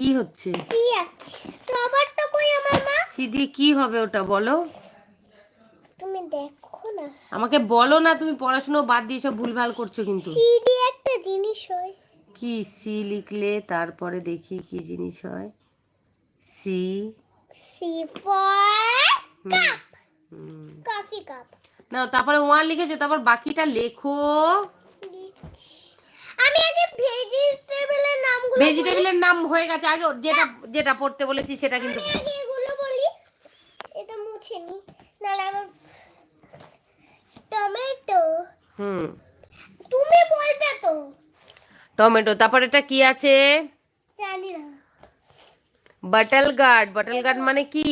কি হচ্ছে? রবারটা কই আমার মা? সি দিয়ে কি হবে ওটা বলো? তুমি দেখো না। আমাকে বলো না তুমি পড়াশুনো বাদ দিয়ে সব ভুলভাল করছ কিন্তু। সি দিয়ে একটা জিনিস হয়। কি সি লিখলে তারপরে দেখি কি জিনিস হয়? C. C for cup. Coffee cup. না তারপরে ওয়ান লিখেছো তারপর বাকিটা লেখো। আমি আগে ভেজিটেবলের নাম হয়ে গেছে আগে যেটা যেটা পড়তে বলেছি সেটা কিন্তু আগে এগুলো বলি। এটা মুছে নি। না টমেটো। হুম। তুমি বলবে তো। টমেটো। তারপর এটা কি আছে? জানি না। বাটল গার্ড বাটল গার্ড মানে কি?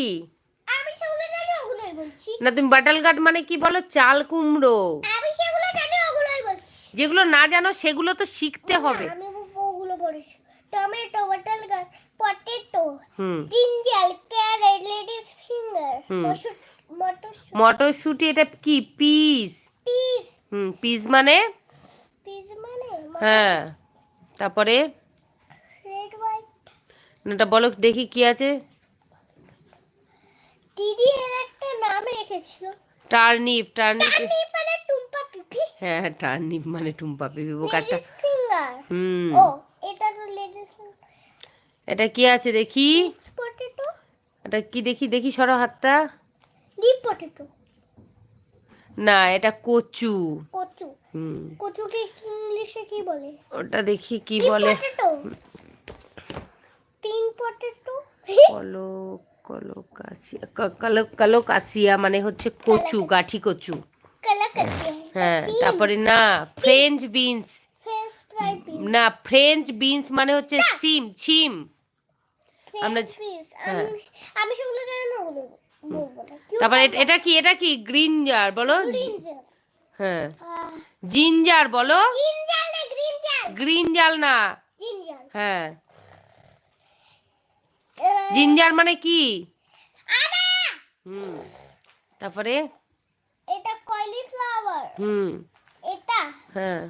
আমি সেগুলো জানি ওগুলোই বলছি। না তুমি বাটল গার্ড মানে কি বলো? চাল কুমড়ো। আমি সেগুলো জানি ওগুলোই বলছি। যেগুলো না জানো সেগুলো তো শিখতে হবে। আমি ওগুলো পড়েছি। Tomato butter gourd potato ginger carrot ladies finger মটরশুঁটি এটা কি? পিস। পিস হুম পিস মানে? পিস মানে হ্যাঁ। তারপরে? রেড হোয়াইট এটা বলো দেখি কি আছে। দিদি এর একটা নাম রেখেছিল। Turnip turnip. মানে টুম্পা পিপি। হ্যাঁ টার্নিপ মানে টুম্পা পিপি ফিঙ্গার হুম। ও। এটা তো লেডিস এটা কি আছে দেখি? পটেটো এটা কি দেখি? দেখি সরো হাতটা। ডিপ পটেটো। না এটা কচু। কচু। হুম। কচুকে ইংলিশে কি বলে? ওটা দেখি কি বলে. Pink potato. কলো কলো কাশিয়া ক- কালো কালো মানে হচ্ছে কচু গাঠি কচু। হ্যাঁ তারপরে না ফ্রেঞ্চ বিনস না ফ্রেঞ্চ বিনস মানে হচ্ছে সিম ছিম আমরা হ্যাঁ। আমি সেগুলো জানি না ওগুলো বলব না। তারপরে এটা কি এটা কি? গ্রিন জার বলো? হ্যাঁ। জিঞ্জার বলো? জিঞ্জার না গ্রিন জার জাল না। হ্যাঁ। জিঞ্জার মানে কি? হুম। তারপরে? এটা কলিফ্লাওয়ার। হুম। এটা? হ্যাঁ।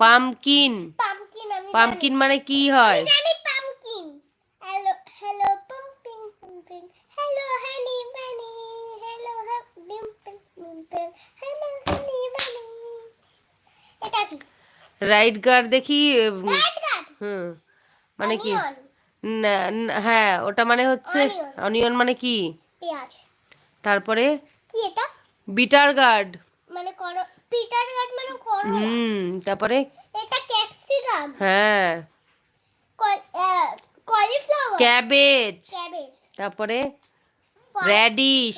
পামকিন। পামকিন আমি পামকিন মানে কি হয়? জানি। জানি pumpkin. Hello hello pumpkin pumpkin hello honey bunny hello dimple dimple hello honey bunny এটা কি? রাইট গার্ড দেখি রাইট গার্ড? হুম মানে কি? হ্যাঁ ওটা মানে হচ্ছে অনিয়ন মানে কি? পেঁয়াজ। তারপরে কি এটা? Bitter gourd. পিটার মানে করো। হুম তারপরে? এটা ক্যাপসিকাম। হ্যাঁ। কলিফ্লাওয়ার ক্যাবেজ ক্যাবেজ তারপরে? র্যাডিশ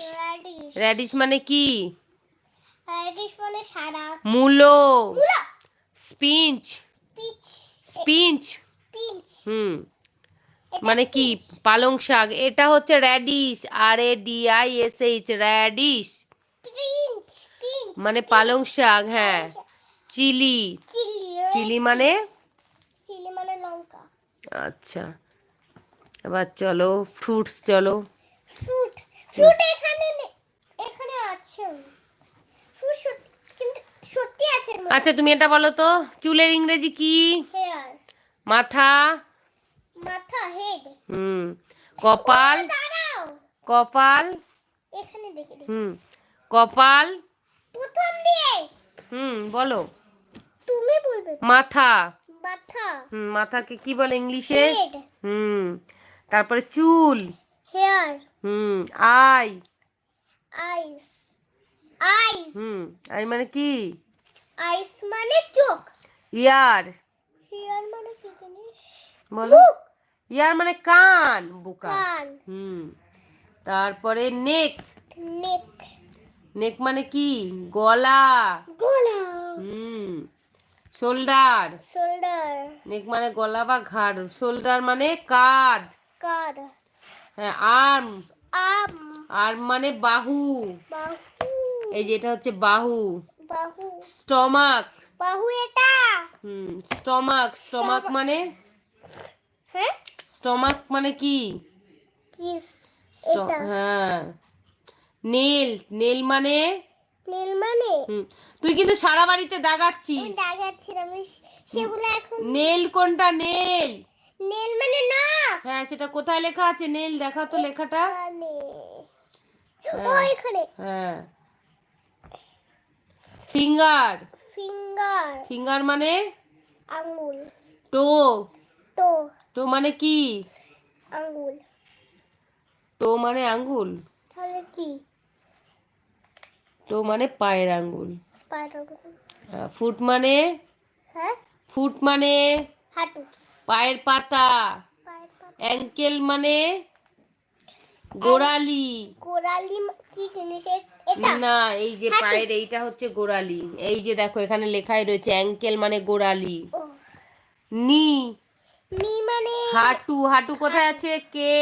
র্যাডিশ মানে কি? র্যাডিশ মানে সাদা। মূলো। স্পিঞ্চ স্পিঞ্চ হুম। মানে কি? পালং শাক। এটা হচ্ছে radish R A D I S H radish মানে পালং শাক হ্যাঁ। চিলি। চিলি মানে? চিলি মানে লঙ্কা। আচ্ছা। এবার চলো ফ্রুটস চলো। ফ্রুট ফ্রুট এখানে এখানে আছে। ফ্রুট সত্যি আছে আচ্ছা তুমি এটা বলো তো চুলের ইংরেজি কি? হেয়ার মাথা? মাথা হেড হুম। কপাল? কপাল? এখানে দেখে হুম। কপাল? প্রথম দিয়ে? হুম বলো। তুমি বলবে। মাথা। মাথা। হুম মাথাকে কি বলে ইংলিশে? হুম তারপরে চুল। হেয়ার হুম আই। আইস আইস হুম আই মানে কি? আইস মানে চোখ। ইয়ার হেয়ার মানে কি জিনিস? বলো। ইয়ার মানে কান। বোকা। কান। হুম তারপরে নেক নেক নেক মানে কি? গলা। গলা। হুম। শোল্ডার শোল্ডার নেক মানে গলা বা ঘাড়। শোল্ডার মানে কাঁধ। কাঁধ। হ্যাঁ আর্ম আম আর্ম মানে বাহু। বাহু। এই যে এটা হচ্ছে বাহু। বাহু। স্টমাক বাহু এটা? হুম স্টমাক স্টমাক মানে? হ্যাঁ? স্টমাক মানে কি? স্ট- হ্যাঁ। নেল নেল মানে? নেল মানে? হুম। তুই কিন্তু সারা বাড়িতে দাগাচ্ছিস। আমি দাগাচ্ছিলাম আমি সেগুলো এখন নেল কোনটা নেল? নেল মানে না হ্যাঁ সেটা কোথায় লেখা আছে? নেল দেখাও তো লেখাটা। মানে হ্যাঁ। হ্যাঁ। ফিঙ্গার। ফিঙ্গার। ফিঙ্গার মানে? আঙ্গুল টো। তো টো মানে কি? আঙ্গুল টো মানে আঙ্গুল তাহলে কি? টো মানে পায়ের আঙ্গুল। ফুট মানে? হ্যাঁ? ফুট মানে? পায়ের পাতা। অ্যাঙ্কেল মানে? গোড়ালি। গোড়ালি কি জিনিস এটা? না এই যে পায়ের এইটা হচ্ছে গোড়ালি। এই যে দেখো এখানে লেখাই রয়েছে অ্যাঙ্কেল মানে গোড়ালি। নি। নি মানে? হাঁটু। হাঁটু কোথায় আছে? কে?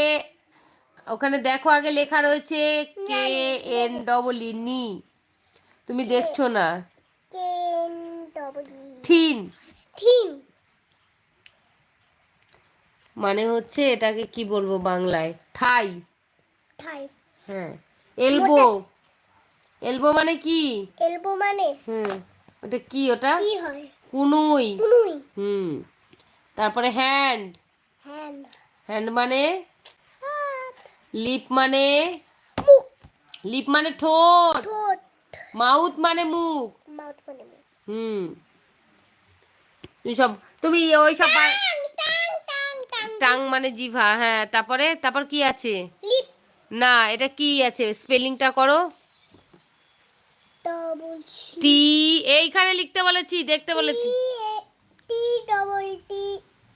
ওখানে দেখো আগে লেখা রয়েছে কে এন ডবল ই নি। তুমি দেখছ না? থিন থিন মানে হচ্ছে এটাকে কি বলব বাংলায়? ঠাই। ঠাই। হ্যাঁ। এলবো। এলবো মানে কি? এলবো মানে? হুম। ওটা কি ওটা? কি হয়? কুনুই। কুনুই। হুম। তারপরে হ্যান্ড। হ্যান্ড। হ্যান্ড মানে? লিপ মানে? মুখ। লিপ মানে ঠোঁট। মাউথ মানে মুখ। মাউথ মানে মুখ। হুম। তুমি সব তুমি ওই সব টাং মানে জিভা হ্যাঁ। তারপরে তারপর কি আছে? না এটা কি আছে? স্পেলিংটা করো। টি। এইখানে লিখতে বলেছি দেখতে বলেছি। T double T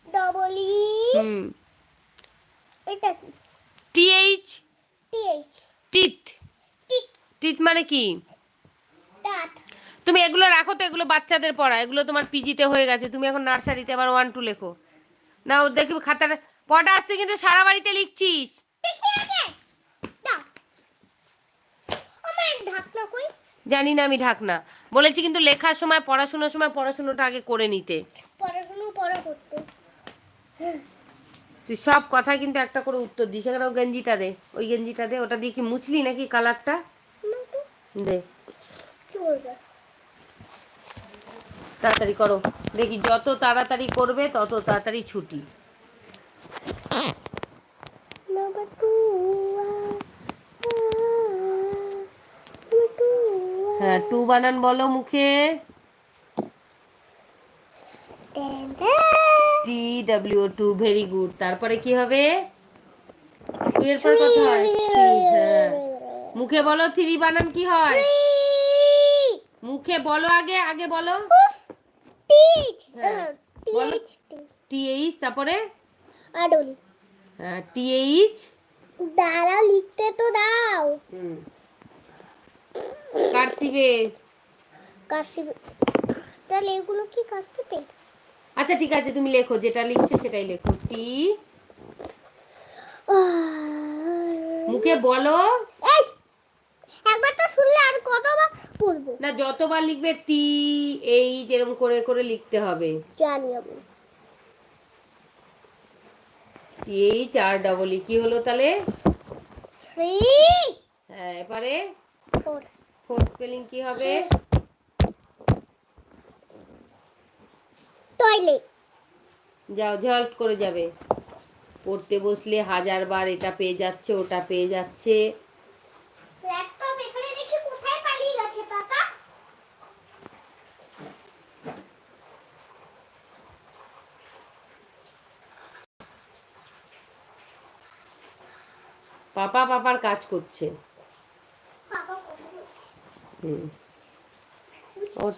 double E. হুম। এটা কি? T H? T H. Teeth. Teeth মানে কি? তুমি এগুলো রাখো তো এগুলো বাচ্চাদের পড়া এগুলো তোমার পিজিতে হয়ে গেছে তুমি এখন নার্সারিতে আবার ওয়ান টু লেখো। না ও দেখি খাতাটা পটা আসতে কিন্তু সারা বাড়িতে লিখছিস? জানি না আমি ঢাকনা। বলেছি কিন্তু লেখার সময় পড়াশোনার সময় পড়াশোনাটা আগে করে নিতে। পড়াশোনা পড়া করতে। তুই সব কথা কিন্তু একটা করে উত্তর দিস। এখানে গেঞ্জিটা দে ওই গেঞ্জিটা দে ওটা দিয়ে কি মুছলি নাকি কালারটা দে। কি বলবে? তাড়াতাড়ি করো। দেখি যত তাড়াতাড়ি করবে তত তাড়াতাড়ি ছুটি. হ্যাঁ টু বানান বলো মুখে। T W two very good. তারপরে কি হবে? টু এর পর হয়। হ্যাঁ। মুখে বলো থ্রি বানান কি হয়। মুখে বলো আগে আগে বলো। Teach. হ্যাঁ, বলো। Teach. টি এইচ তারপরে? আডলি হ্যাঁ দাঁড়া লিখতে তো দাও। কারসিবে। তাহলে এগুলো কি কাশিবে আচ্ছা ঠিক আছে তুমি লেখো যেটা লিখছো সেটাই লেখো। টি মুখে বলো। এই একবার তো শুনলে আর কতবার বলব না যতবার লিখবে টি এইচ এরকম করে করে লিখতে হবে। জানি আমি। T H R double E কি হলো তাহলে? থ্রি হ্যাঁ এবারে ফোর ফোর স্পেলিং কি হবে? টয়লেট যাও ঝল্ট করে যাবে। পড়তে বসলে হাজার বার এটা পেয়ে যাচ্ছে ওটা পেয়ে যাচ্ছে ল্যাপটপ এখানে দেখি কোথায় পালিয়ে গেছে পাপা পাপা পাপার কাজ করছে? হুম। ওঠ।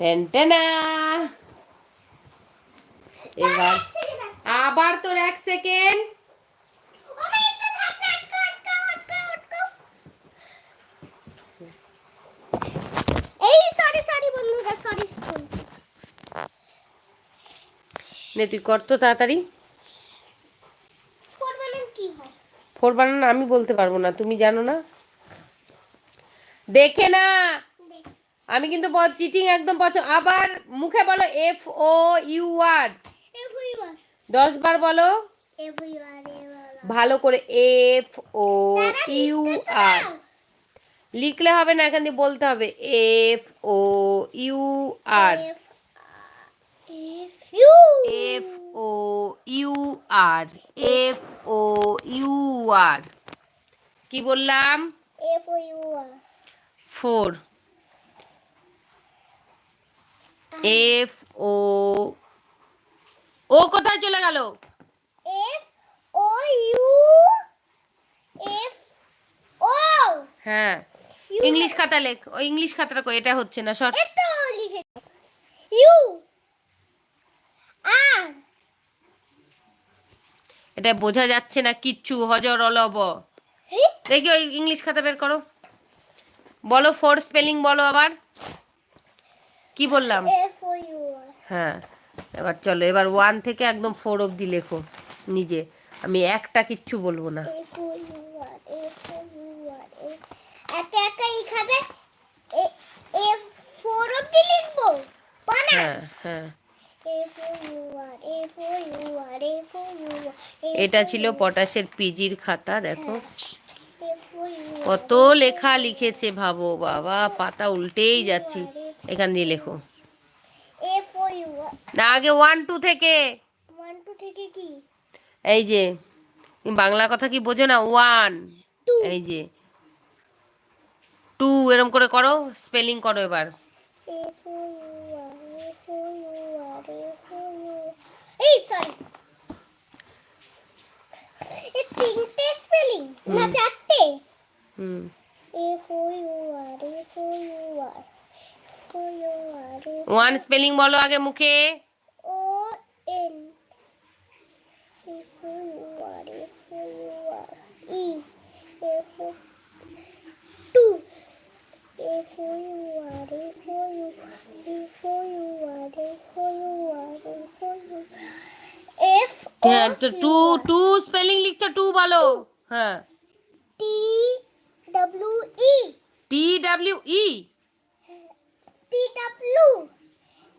টেনটেনা এবার। আবার তোর এক সেকেন্ড ও মা, একটু ধাক্কা, আটকাও, আটকাও, আটকাও, আটকাও। এই সরি সরি বন্ধুরা সরি নে তুই কর তো তাড়াতাড়ি। ফোর বানানো আমি বলতে পারব না তুমি জানো না? দেখে না। আমি কিন্তু চিটিং একদম পছন্দ আবার মুখে বলো এফ ও ইউ আর. দশ বার বলো. ভালো করে এফ ও ইউ আর লিখলে হবে না এখান দিয়ে বলতে হবে F O U R U F O U R F O U R কি বললাম? F O U R. Four F O O কোথায় চলে গেল? F O U F O হ্যাঁ। ইংলিশ খাতা লেখ। ও ইংলিশ খাতাটা কই? এটা হচ্ছে না U R এটা বোঝা যাচ্ছে না কিচ্ছু হজর অলব। দেখি ওই ইংলিশ খাতা বের করো। বলো ফোর স্পেলিং বলো আবার। কি বললাম? হ্যাঁ এবার চলো এবার ওয়ান থেকে একদম ফোর অবধি লেখো নিজে। আমি একটা কিচ্ছু বলব না। হ্যাঁ হ্যাঁ। এটা ছিল পটাশের পিজির খাতা দেখো। কত লেখা লিখেছে ভাবো বাবা পাতা উল্টেই যাচ্ছি। এখান দিয়ে লেখো। না আগে ওয়ান টু থেকে। ওয়ান টু থেকে কি এই যে বাংলা কথা কি বোঝো না? ওয়ান এই যে। টু এরম করে করো স্পেলিং করো এবার। এই সরি এই তিনটে স্পেলিং না চারটে। হুম। ওয়ান স্পেলিং বলো আগে মুখে। ও N হ্যাঁ তো টু টু স্পেলিং লিখছো টু বলো। হ্যাঁ। T W E T W E T W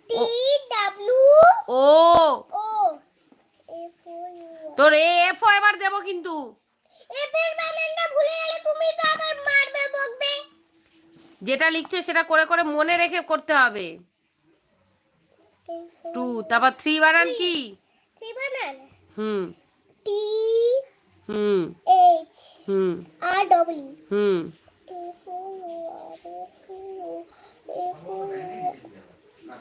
T W O R তোর এ এফ এবার দেবো কিন্তু। F এর বানানটা ভুলে গেলে তুমি তো আবার মারবে বকবে। যেটা লিখছো সেটা করে করে মনে রেখে করতে হবে। টু তারপর থ্রি বানান কি? থ্রি বানান? হুম। টি হুম। এইচ হুম। আর ডব্লিউ হুম। আর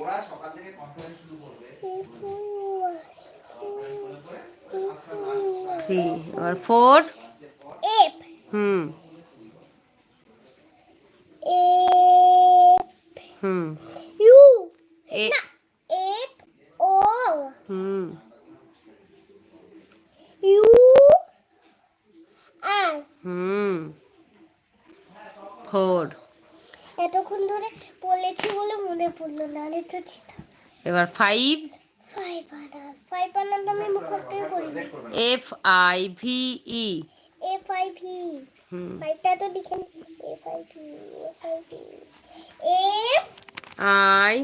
ওরা সকাল থেকে কনফারেন্স শুরু করবে আর থ্রি এবার ফোর এফ হুম। এফ হুম ইউ এ না এফ ও হুম ইউ আর হুম ফোর এতক্ষণ ধরে বলেছি বলে মনে পড়ল না আর তো ছিল এবার five F I V E F I V ফাইভটা তো লিখে F I V F I V F I